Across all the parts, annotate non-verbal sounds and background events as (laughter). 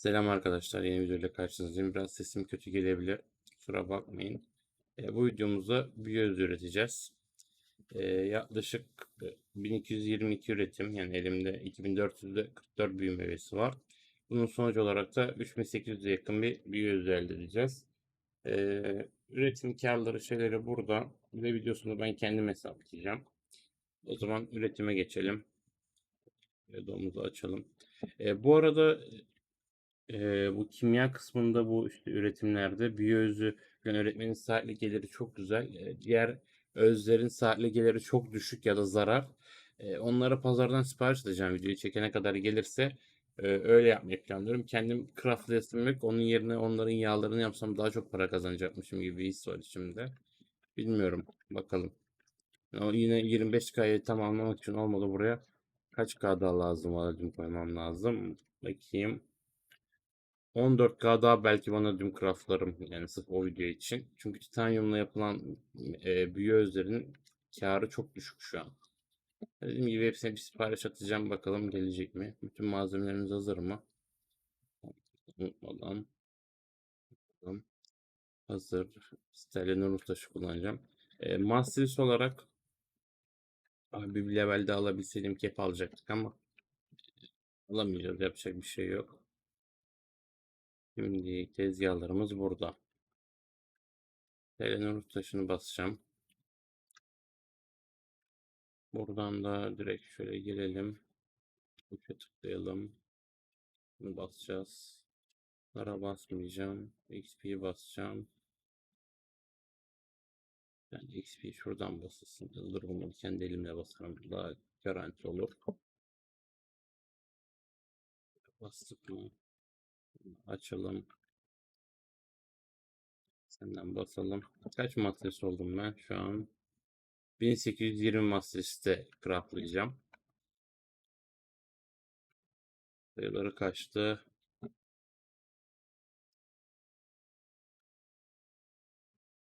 Selam arkadaşlar, yeni videoyla karşınızdayım. Biraz sesim kötü gelebilir, kusura bakmayın. E, bu videomuzda biyoz üreteceğiz. E, yaklaşık e, 1222 üretim, yani elimde 2444 büyüme üyesi var. Bunun sonucu olarak da 3800'e yakın bir biyoz elde edeceğiz. E, üretim karları şeyleri burada. Ve videosunu ben kendim hesaplayacağım. O zaman üretime geçelim. Videomuzu açalım. E, bu arada Eee, bu kimya kısmında bu işte üretimlerde biyozü yani öğretmenin saatlik geliri çok güzel. Eee, diğer özlerin saatlik geliri çok düşük ya da zarar. Eee, onlara pazardan sipariş edeceğim videoyu çekene kadar gelirse eee, öyle yapmayı planlıyorum. Kendim craftlayasım yok. Onun yerine onların yağlarını yapsam daha çok para kazanacakmışım gibi bir his var içimde. Bilmiyorum. Bakalım. O yine 25K'yı tamamlamak için olmadı buraya. Kaç K daha lazım? Koymam lazım. Bakayım. 14K daha belki bana düm craftlarım yani sırf o video için. Çünkü titanyumla yapılan e, büyü özlerinin karı çok düşük şu an. Dediğim gibi hepsine bir sipariş atacağım bakalım gelecek mi? Bütün malzemelerimiz hazır mı? Unutmadan. Bakalım. Hazır. Sterlin Urus taşı kullanacağım. E, Masters olarak abi bir levelde alabilseydim kep alacaktık ama alamayacağız yapacak bir şey yok. Şimdi tezgahlarımız burada. Eleanor taşını basacağım. Buradan da direkt şöyle gelelim. Uça tıklayalım. Bunu basacağız. Lara basmayacağım. XP'yi basacağım. Yani XP şuradan basılsın. Yıldır bunu kendi elimle basarım. Daha garanti olur. Bastık mı? Açalım. Senden basalım. Kaç matres oldum ben şu an? 1820 matreste craftlayacağım. Sayıları kaçtı?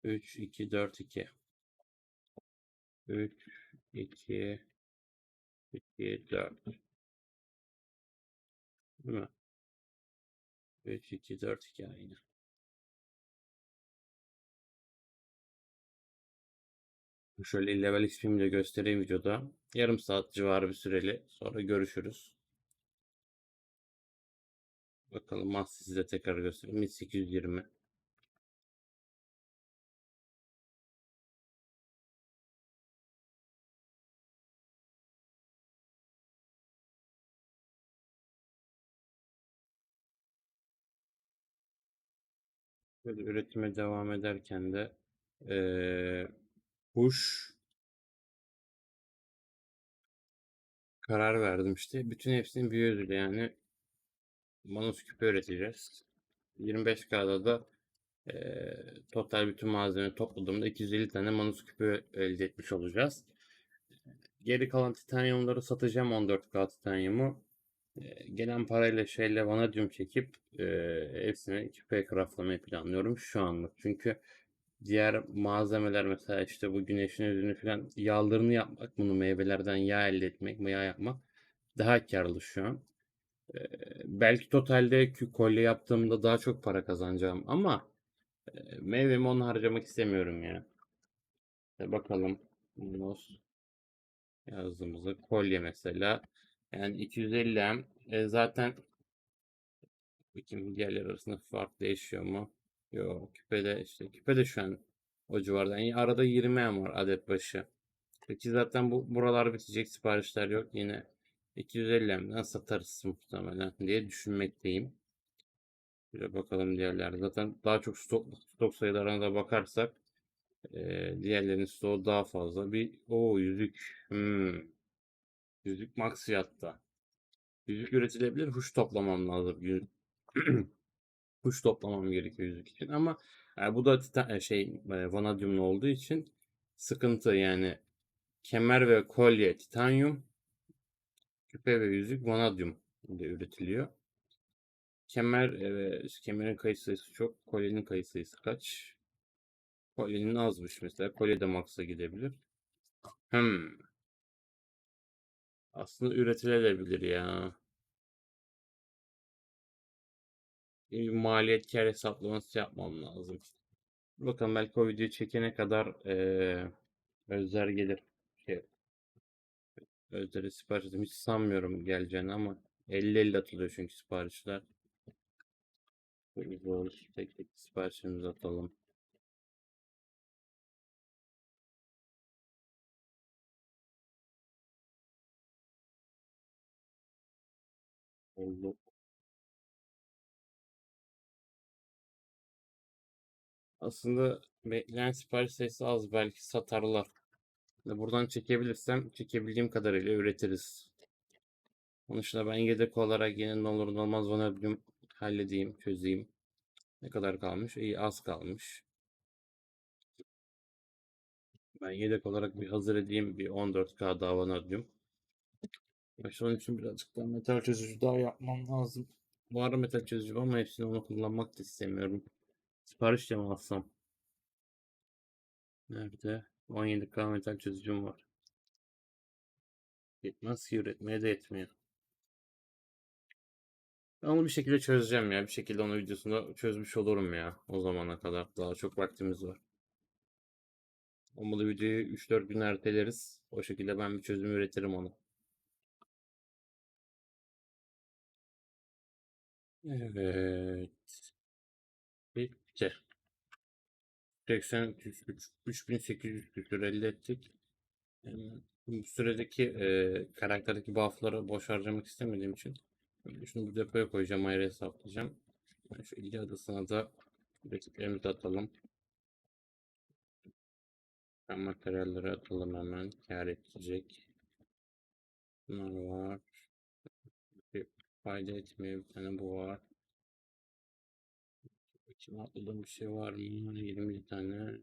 3, 2, 4, 2. 3, 2, 2, 4. Değil mi? 3, 2, 4, 2 aynı. Şöyle level XP'mi de göstereyim videoda. Yarım saat civarı bir süreli. Sonra görüşürüz. Bakalım Master size tekrar göstereyim. 1820. Üretime devam ederken de ee, push karar verdim işte. Bütün hepsini bir ödül yani Manus küpü üreteceğiz. 25K'da da ee, total bütün malzeme topladığımda 250 tane Manus küpü elde etmiş olacağız. Geri kalan titanyumları satacağım 14K titanyumu. Gelen parayla şeyle vanadyum çekip e, hepsini küpe craftlamayı planlıyorum şu anlık. Çünkü diğer malzemeler mesela işte bu güneşin özünü falan yağlarını yapmak, bunu meyvelerden yağ elde etmek, yağ yapmak daha karlı şu an. Ee, belki totalde kolye yaptığımda daha çok para kazanacağım ama e, meyvemi onu harcamak istemiyorum ya. E, bakalım. Nos yazdığımızda kolye mesela. Yani 250 M. E, zaten bakayım diğerler arasında fark değişiyor mu? Yok. Küpede işte küpede şu an o civarda. Yani arada 20 M var adet başı. Peki zaten bu buralar bitecek siparişler yok. Yine 250 M'den satarız muhtemelen diye düşünmekteyim. Bir bakalım diğerler. Zaten daha çok stok, stok sayılarına da bakarsak e, diğerlerinin stoğu daha fazla. Bir o yüzük. Hmm. Yüzük max fiyatta. Yüzük üretilebilir. Huş toplamam lazım. (clears throat) Huş toplamam gerekiyor yüzük için ama e, bu da titan, e, şey e, vanadyumlu olduğu için sıkıntı yani kemer ve kolye titanyum küpe ve yüzük vanadyum ile üretiliyor. Kemer e, kemerin kayıt sayısı çok. Kolyenin kayıt sayısı kaç? Kolyenin azmış mesela. Kolye de max'a gidebilir. Hmm. Aslında üretilebilir ya. bir maliyet kâr hesaplaması yapmam lazım. Bakalım belki o videoyu çekene kadar eee Özler gelir. Şey, Özler'e sipariş ettim. Hiç sanmıyorum geleceğini ama 50-50 atılıyor çünkü siparişler. Böyle zor. Tek tek siparişimizi atalım. Oldu. Aslında bekleyen sipariş sayısı az. Belki satarlar. Buradan çekebilirsem çekebildiğim kadarıyla üretiriz. Onun dışında ben yedek olarak yine ne olur ne olmaz vanadium halledeyim, çözeyim. Ne kadar kalmış? İyi az kalmış. Ben yedek olarak bir hazır edeyim bir 14K daha vanadium. İşte onun için birazcık daha metal çözücü daha yapmam lazım. Var metal çözücü ama hepsini onu kullanmak da istemiyorum. Sipariş de mi alsam? Nerede? 17K metal çözücüm var. Yetmez ki üretmeye de yetmiyor. Ben onu bir şekilde çözeceğim ya. Bir şekilde onu videosunda çözmüş olurum ya. O zamana kadar. Daha çok vaktimiz var. Olmadı videoyu 3-4 gün erteleriz. O şekilde ben bir çözüm üretirim onu. Evet. Bitti. 80 3800 küsür elde ettik. Bu süredeki e, karakterdeki buff'ları boş harcamak istemediğim için şunu bu depoya koyacağım ayrı hesaplayacağım. Şu ilgi adasına da rakiplerimizi atalım. Ben materyalleri atalım hemen. Kâr edecek. Bunlar var. Fayda etmiyor. Bir tane bu var. İçime atladığım bir şey var mı? 20 tane.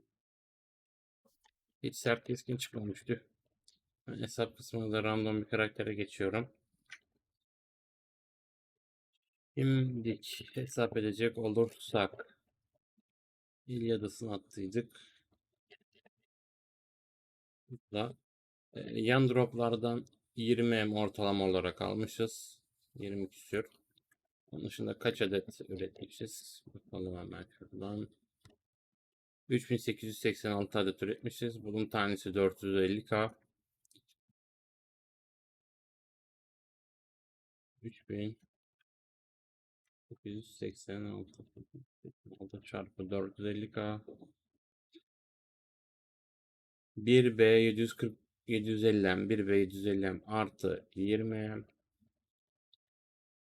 Hiç sert keskin çıkmamıştı. Ben hesap kısmında random bir karaktere geçiyorum. Şimdi hesap edecek olursak İlyadas'ını attıydık. Burada e, yan droplardan 20 ortalama olarak almışız. 20 küsür. Onun dışında kaç adet üretmişiz? Bakalım hemen şuradan. 3886 adet üretmişiz. Bunun tanesi 450k. 3886 6 çarpı 450k 1B 740 750M 1B 750M artı 20M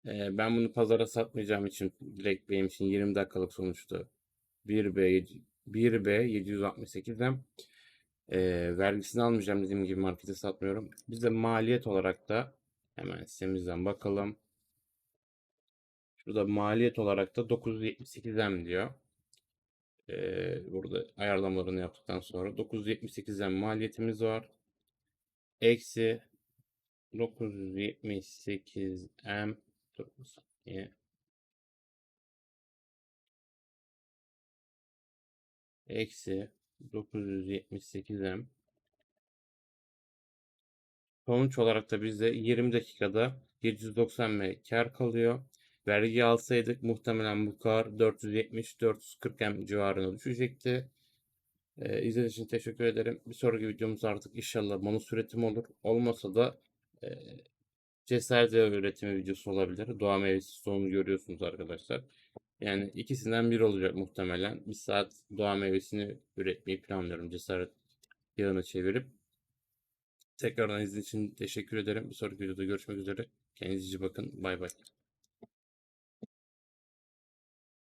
ee, ben bunu pazara satmayacağım için direkt benim için 20 dakikalık sonuçta 1B 1B 768M ee, vergisini almayacağım dediğim gibi markete satmıyorum. Bize maliyet olarak da hemen sitemizden bakalım. Şurada maliyet olarak da 978M diyor. Ee, burada ayarlamalarını yaptıktan sonra 978'den maliyetimiz var. Eksi 978M dur bir saniye. Eksi 978M Sonuç olarak da bizde 20 dakikada 790 M kar kalıyor. Vergi alsaydık muhtemelen bu kar 470-440 M civarına düşecekti. Ee, izlediğiniz için teşekkür ederim. Bir sonraki videomuz artık inşallah bonus üretim olur. Olmasa da e, cesaret üretimi videosu olabilir. Doğa meyvesi sonunu görüyorsunuz arkadaşlar. Yani ikisinden biri olacak muhtemelen. Bir saat doğa meyvesini üretmeyi planlıyorum. Cesaret yağını çevirip. Tekrardan izlediğiniz için teşekkür ederim. Bir sonraki videoda görüşmek üzere. Kendinize iyi bakın. Bay bay.